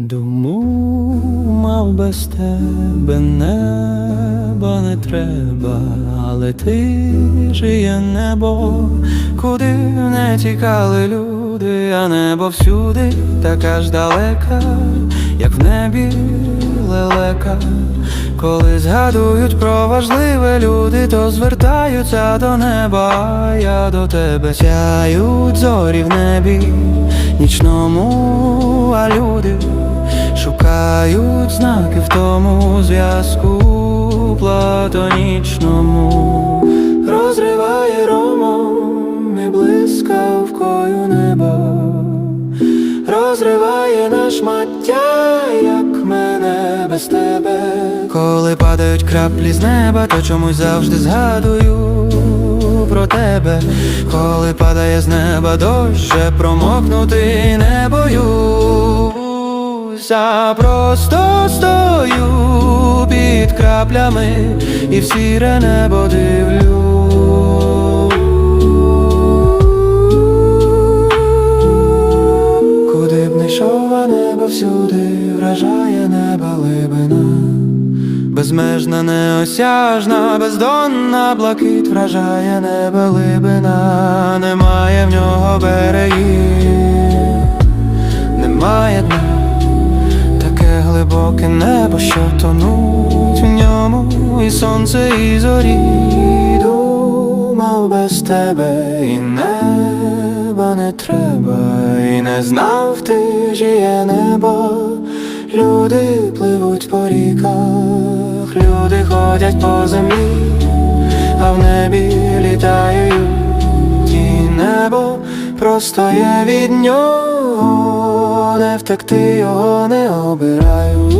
Думав без тебе неба не треба, але ти ж є небо, куди не тікали люди, а небо всюди така ж далека, як в небі лелека. Коли згадують про важливе люди, то звертаються до неба, я до тебе сяють зорі в небі нічному, а люди шукають знаки в тому зв'язку платонічному, розриває ромом і блискавкою небо, розриває на шмаття, як мене без тебе. Коли падають краплі з неба, то чомусь завжди згадую про тебе. Коли падає з неба дощ, промокнути не боюся, просто стою під краплями і в сіре небо дивлю. Куди б не йшов, а небо всюди вражає неба либина. Безмежна, неосяжна, бездонна блакит вражає небо либина, немає в нього берегів, глибоке небо, що тонуть в ньому, і сонце, і зорі думав без тебе, і неба не треба, і не знав ти ж є небо. Люди пливуть по ріках, люди ходять по землі, а в небі літають, і небо просто є від нього, не втекти його не обираю,